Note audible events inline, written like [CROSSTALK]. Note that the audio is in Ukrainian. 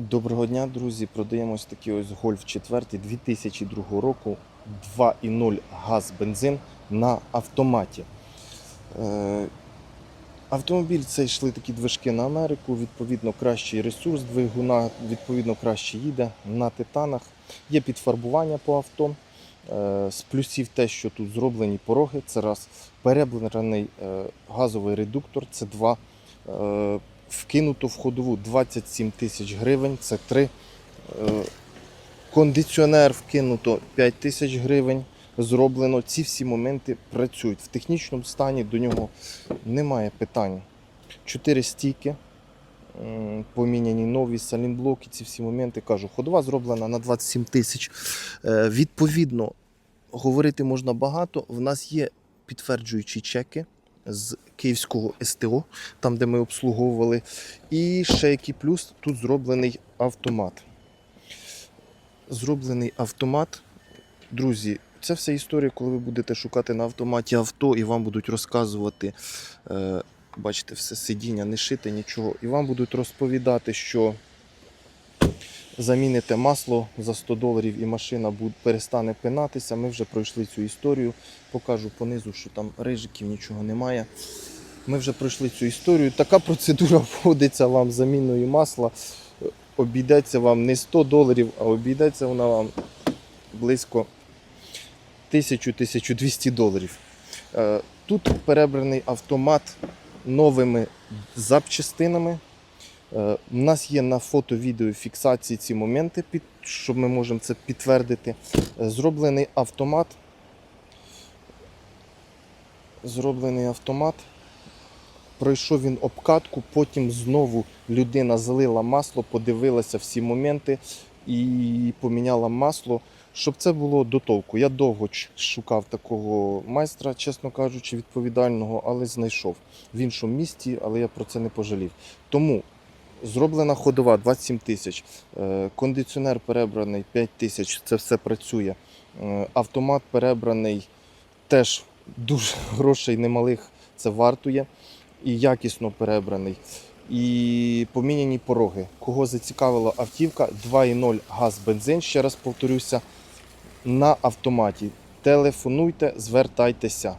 Доброго дня, друзі. Продаємо ось такий ось Golf 4 2002 року 2.0 газ бензин на автоматі. Е, Автомобіль цей йшли такі движки на Америку, відповідно, кращий ресурс двигуна, відповідно, краще їде на титанах. Є підфарбування по авто. Е, З плюсів те, що тут зроблені пороги, це раз. Переблений е, газовий редуктор, це два. Вкинуто в ходову 27 тисяч гривень, це три. Е, Кондиціонер вкинуто 5 тисяч гривень. Зроблено. Ці всі моменти працюють. В технічному стані до нього немає питань. Чотири стійки, поміняні нові салінблоки, ці всі моменти. Кажу, ходова зроблена на 27 тисяч. Е, Відповідно, говорити можна багато. В нас є підтверджуючі чеки з Київського СТО, там, де ми обслуговували. І ще який плюс, тут зроблений автомат. Зроблений автомат. Друзі, це вся історія, коли ви будете шукати на автоматі авто і вам будуть розказувати, е, бачите, все сидіння, не шите нічого, і вам будуть розповідати, що заміните масло за 100 доларів і машина перестане пинатися. Ми вже пройшли цю історію. Покажу понизу, що там рижиків нічого немає. Ми вже пройшли цю історію. Така процедура [LAUGHS] вводиться вам заміною масла. Обійдеться вам не 100 доларів, а обійдеться вона вам близько 1000-1200 доларів. Е, Тут перебраний автомат новими запчастинами. Е, У нас є на фото відео фіксації ці моменти, щоб ми можемо це підтвердити. Е, Зроблений автомат. Зроблений автомат. Пройшов він обкатку, потім знову людина залила масло, подивилася всі моменти і поміняла масло, щоб це було до толку. Я довго шукав такого майстра, чесно кажучи, відповідального, але знайшов в іншому місті, але я про це не пожалів. Тому зроблена ходова 27 тисяч, е, кондиціонер перебраний 5 тисяч, це все працює. Е, Автомат перебраний теж дуже [LAUGHS] грошей немалих це вартує і якісно перебраний. І поміняні пороги. Кого зацікавила автівка 2.0 газ бензин, ще раз повторюся, на автоматі. Телефонуйте, звертайтеся.